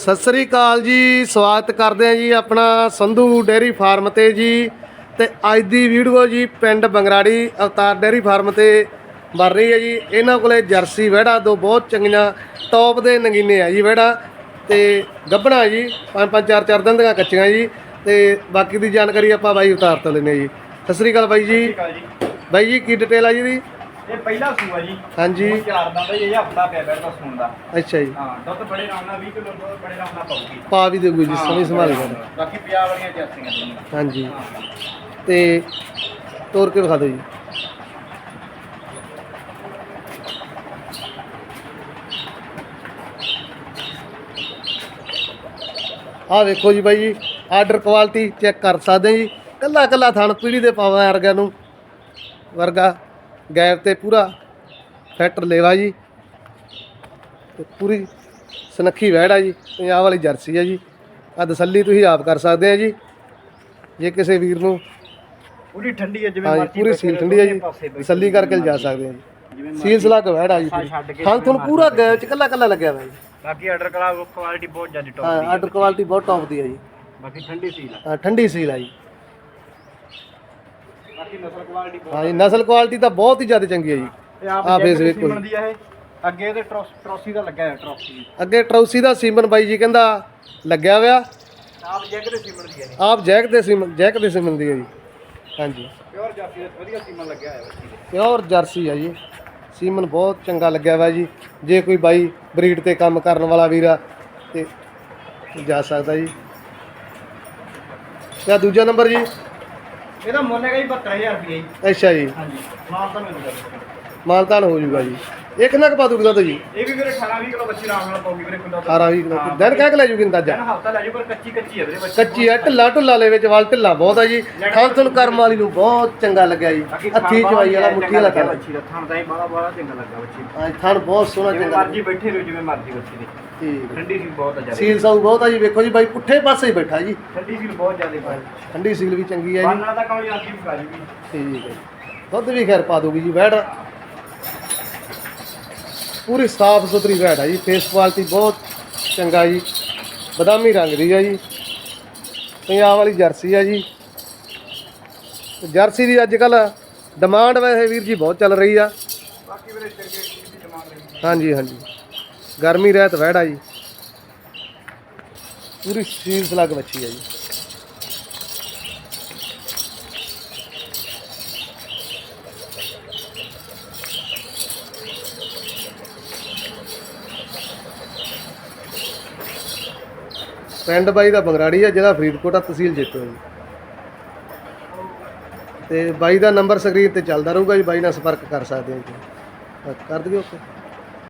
ਸਤਿ ਸ੍ਰੀ ਅਕਾਲ ਜੀ ਸਵਾਗਤ ਕਰਦੇ ਹਾਂ ਜੀ ਆਪਣਾ ਸੰਧੂ ਡੇਅਰੀ ਫਾਰਮ ਤੇ ਜੀ। ਤੇ ਅੱਜ ਦੀ ਵੀਡੀਓ ਜੀ ਪਿੰਡ ਬੰਗਰਾੜੀ ਅਵਤਾਰ ਡੇਅਰੀ ਫਾਰਮ ਤੇ ਬਣ ਰਹੀ ਹੈ ਜੀ। ਇਹਨਾਂ ਕੋਲੇ ਜਰਸੀ ਵਹਿੜਾ ਦੋ ਬਹੁਤ ਚੰਗੀਆਂ ਟੌਪ ਦੇ ਨਗੀਨੇ ਆ ਜੀ ਵਹਿੜਾ। ਤੇ ਗੱਬਣਾ ਜੀ ਪੰਜ ਪੰਜ ਚਾਰ ਚਾਰ ਦਿਨ ਦੀਆਂ ਕੱਚੀਆਂ ਜੀ। ਤੇ ਬਾਕੀ ਦੀ ਜਾਣਕਾਰੀ ਆਪਾਂ ਬਾਈ ਅਵਤਾਰ ਤੋਂ ਲੈਣੇ ਜੀ। ਸਤਿ ਸ੍ਰੀ ਅਕਾਲ ਬਾਈ ਜੀ। ਬਾਈ ਜੀ ਕੀ ਡਿਟੇਲ ਆ ਜੀ ਦੀ ਇਹ ਪਹਿਲਾ ਸੂਆ ਜੀ। ਹਾਂਜੀ। ਚਾਰ ਦਾ ਇਹ ਹਫਤਾ ਪਿਆ ਬੈਠਦਾ ਸੂਣ ਦਾ। ਅੱਛਾ ਜੀ। ਹਾਂ ਦੁੱਧ ਬੜੇ ਆਰਾਮ ਨਾਲ 20 ਕਿਲੋ ਦੁੱਧ ਬੜੇ ਆਰਾਮ ਨਾਲ ਪਾਉਗੀ ਪਾ ਵੀ ਦੇਗੂ ਜੀ ਸਮਝ ਸੰਭਾਲ ਕੇ ਬਾਕੀ ਪਿਆ ਵਾਲੀਆਂ ਜਰਸੀਆਂ ਦੋਨੋਂ। ਹਾਂਜੀ। ਤੇ ਤੋਰ ਕੇ ਵਿਖਾ ਦਿਓ ਜੀ। ਆਹ ਵੇਖੋ ਜੀ ਬਾਈ ਜੀ ਆਰਡਰ ਕੁਆਲਿਟੀ ਚੈੱਕ ਕਰ ਸਕਦੇ ਜੀ। ਕੱਲਾ ਕੱਲਾ ਥਣ ਪੀੜੀ ਦੇ ਪਾਵਾਂ ਵਰਗਾ ਨੂੰ। ਵਰਗਾ। ਗੈਪ ਤੇ ਪੂਰਾ ਫੈਕਟਰ ਲੇਵਾ ਜੀ ਤੇ ਪੂਰੀ ਸਨੱਖੀ ਵਹਿੜ ਆ ਜੀ ਪੰਜਾਬ ਵਾਲੀ ਜਰਸੀ ਆ ਜੀ। ਆ ਦਸੱਲੀ ਤੁਸੀਂ ਆਪ ਕਰ ਸਕਦੇ ਆ ਜੀ ਜੇ ਕਿਸੇ ਵੀਰ ਨੂੰ ਪੂਰੀ ਠੰਡੀ ਹੈ ਜਿਵੇਂ ਮਰਜ਼ੀ ਪੂਰੀ ਸੀਲ ਠੰਡੀ ਦੋਨੇ ਜੀ ਤਸੱਲੀ ਕਰਕੇ ਜਾ ਸਕਦੇ ਆ ਜੀ। ਸੀਲ ਸਲਾ ਕੇ ਵਹਿੜ ਆ ਜੀ ਹਾਂ ਤੁਹਾਨੂੰ ਪੂਰਾ ਗੈਪ ਚ ਕੱਲਾ ਕੱਲਾ ਲੱਗਿਆ ਹੋਇਆ ਜੀ। ਬਾਕੀ ਆਰਡਰ ਕਲਾ ਕੁਆਲਿਟੀ ਬਹੁਤ ਜ਼ਿਆਦਾ ਟੌਪ ਹਾਂ ਦੀ ਆਰਡਰ ਕੁਆਲਿਟੀ ਬਹੁਤ ਟੌਪ ਦੀ ਆ ਜੀ। ਬਾਕੀ ਠੰਡੀ ਸੀਲ ਆ। ਹਾਂ, ਠੰਡੀ ਸੀਲ ਆ ਜੀ। ਬਾਕੀ ਨਸਲ ਕੁਆਲਿਟੀ ਬਹੁਤ ਹਾਂ ਜੀ ਨਸਲ ਕੁਆਲਿਟੀ ਤਾਂ ਬਹੁਤ ਹੀ ਜ਼ਿਆਦਾ ਚੰਗੀ ਆ ਜੀ। ਆਪ ਆਹ ਫੇਸ ਵੇਖੋ ਸੀਮਨ ਦੀ ਆ ਇਹ। ਅੱਗੇ ਇਹਦੇ ਟਰੋਸ- ਟਰੋਸੀ ਦਾ ਲੱਗਾ ਹੈ ਟਰੋਸੀ ਅੱਗੇ ਟਰੌਸੀ ਦਾ ਸੀਮਨ ਬਾਈ ਜੀ ਕਹਿੰਦਾ ਲੱਗਿਆ ਹੋਇਆ। ਆਪ ਜੈਕਟ ਦੇ ਸੀਮਨ ਦੀ ਹੈ ਆਪ ਜੈਕ ਦੇ ਸੀਮਨ ਜੈਕ ਦੇ ਸੀਮਨ ਦੀ ਆ ਜੀ। ਹਾਂਜੀ। ਪਿਓਰ ਜਾਫੀ ਦਾ ਵਧੀਆ ਸੀਮਨ ਲੱਗਿਆ ਹੋਇਆ ਬੱਚੀ ਦੇ। ਪਿਓਰ ਜਰਸੀ ਆ ਜੀ। ਸੀਮਨ ਬਹੁਤ ਚੰਗਾ ਲੱਗਿਆ ਵਾ ਜੀ। ਜੇ ਕੋਈ ਬਾਈ ਬਰੀਡ ਤੇ ਕੰਮ ਕਰਨ ਵਾਲਾ ਵੀਰ ਆ ਤੇ ਜਾ ਸਕਦਾ ਜੀ। ਤੇ ਆਹ ਦੂਜਾ ਨੰਬਰ ਜੀ। ਇਹਦਾ ਮੁੱਲ ਹੈਗਾ ਜੀ 72000 ਰੁਪਏ ਜੀ। ਅੱਛਾ ਜੀ। ਹਾਂਜੀ। ਮਾਲ ਤਾਂ ਮਿਲ ਜਾਊਗਾ ਮਾਲਤਾਨ ਹੋ ਜਾਊਗਾ ਜੀ। ਇਹ ਕਿੰਨਾ ਕੁ ਪਾ ਦੂਗਾ ਦੁੱਧ ਜੀ। ਇਹ ਵੀ ਵੀਰੇ 18 20 ਕਿਲੋ ਬੱਚੀ ਆਰਾਮ ਨਾਲ ਪਾਉਗੀ ਵੀਰੇ ਕੁੰਡਾ 18 20 ਕਿਲੋ ਦਿਨ ਕਹਿ ਕੇ ਲੈ ਜੂਗੀ ਅੰਦਾਜ਼ਾ। ਹਫਤਾ ਲੈ ਜਾਊ ਪਰ ਕੱਚੀ ਕੱਚੀ ਹੈ ਵੀਰੇ ਬੱਚੀ। ਕੱਚੀ ਆ ਢਿੱਲਾ ਢੁੱਲਾ ਲੈ ਵਿੱਚ ਵਾਲ ਢਿੱਲਾ ਬਹੁਤ ਆ ਜੀ। ਤੁਹਾਨੂੰ ਕਰਮ ਵਾਲੀ ਨੂੰ ਬਹੁਤ ਚੰਗਾ ਲੱਗਿਆ ਜੀ। ਹੱਥੀ ਚਵਾਈ ਵਾਲਾ ਮੁੱਠੀ ਵਾਲਾ ਕਰ ਬੱਚੀ ਦਾ। ਥਣ ਤਾਂ ਹੀ ਬੜਾ ਬੜਾ ਚੰਗਾ ਲੱਗਾ ਬੱਚੀ। ਹਾਂ ਥਣ ਬਹੁਤ ਸੋਹਣਾ ਚੰਗਾ ਮਰਜ਼ੀ ਬੈਠੇ ਰਹੋ ਜਿਵੇਂ ਮਰਜ਼ੀ ਬੱਚੀ ਦੀ। ਠੀਕ ਠੰਡੀ ਸੀ ਬਹੁਤ ਜ਼ਿਆਦਾ। ਸੀਲ ਸਾਊ ਬਹੁਤ ਆ ਜੀ ਵੇਖੋ ਜੀ ਬਾਈ ਪੁੱਠੇ ਪਾਸੇ ਹੀ ਬੈਠਾ ਜੀ। ਠੰਡੀ ਸੀ ਬਹੁਤ ਜ਼ਿਆਦਾ ਠੰਡੀ ਸੀਲ ਵੀ ਚੰਗੀ ਆ ਜੀ। ਬਾਨਾਂ ਦਾ ਕੰਮ ਜਾਂਦੀ ਵੀ ਜੂਗੀ। ਠੀਕ ਹੈ ਦੁੱਧ ਵੀ ਖੈਰ ਪਾ ਦੂਗੀ ਜੀ ਵੈੜ ਪੂਰੀ ਸਾਫ਼ ਸੁਥਰੀ ਵੈੜ ਆ ਜੀ ਫੇਸ ਕੁਆਲਿਟੀ ਬਹੁਤ ਚੰਗਾ ਜੀ, ਬਦਾਮੀ ਰੰਗ ਦੀ ਆ ਜੀ, ਪੰਜਾਬ ਵਾਲੀ ਜਰਸੀ ਆ ਜੀ। ਜਰਸੀ ਦੀ ਅੱਜ ਕੱਲ ਡਿਮਾਂਡ ਵੈਸੇ ਵੀਰ ਜੀ ਬਹੁਤ ਚੱਲ ਰਹੀ ਆ। ਬਾਕੀ ਵੀਰੇ ਚੰਗੇ ਚੀਜ਼ ਦੀ ਡਿਮਾਂਡ ਰਹੀ ਹਾਂਜੀ ਹਾਂਜੀ। ਗਰਮੀ ਰਹਿਤ ਵੈੜ ਆ ਜੀ। ਪੂਰੀ ਸੀਲ ਸਲੱਗ ਬੱਚੀ ਆ ਜੀ। ਪਿੰਡ ਬਾਈ ਦਾ ਬੰਗਰਾੜੀ ਆ, ਜਿਹੜਾ ਫਰੀਦਕੋਟ ਆ, ਤਹਿਸੀਲ ਜੇਤੋ ਜੀ। ਤੇ ਬਾਈ ਦਾ ਨੰਬਰ ਸਕਰੀਨ ਤੇ ਚੱਲਦਾ ਰਹੂਗਾ ਜੀ, ਬਾਈ ਨਾਲ ਸੰਪਰਕ ਕਰ ਸਕਦੇ ਹੋ ਜੀ। ਕਰ ਦਿਓ। ਓਕੇ